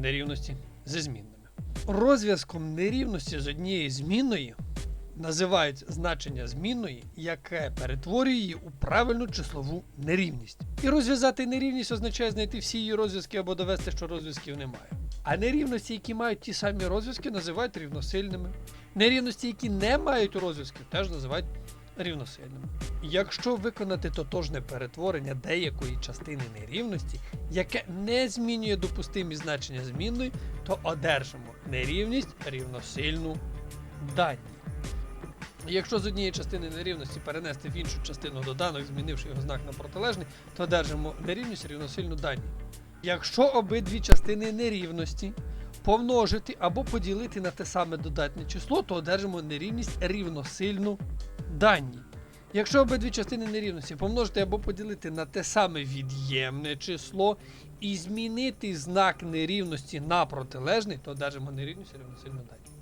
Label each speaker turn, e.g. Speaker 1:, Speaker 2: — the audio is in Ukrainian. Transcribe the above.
Speaker 1: нерівності зі змінними. Розв'язком нерівності з однієї змінної називають значення змінної, яке перетворює її у правильну числову нерівність. І розв'язати нерівність означає знайти всі її розв'язки або довести, що розв'язків немає. А нерівності, які мають ті самі розв'язки, називають рівносильними. Нерівності, які не мають розв'язків, теж називають рівносильними. Якщо виконати тотожне перетворення деякої частини нерівності, яке не змінює допустимі значення змінної, то одержимо нерівність рівносильну дані. Якщо з однієї частини нерівності перенести в іншу частину доданок, змінивши його знак на протилежний, то одержимо нерівність рівносильну дані. Якщо обидві частини нерівності помножити або поділити на те саме додатне число, то одержимо нерівність рівносильну дані. Якщо обидві частини нерівності помножити або поділити на те саме від'ємне число і змінити знак нерівності на протилежний, то одержимо нерівність рівносильно дані.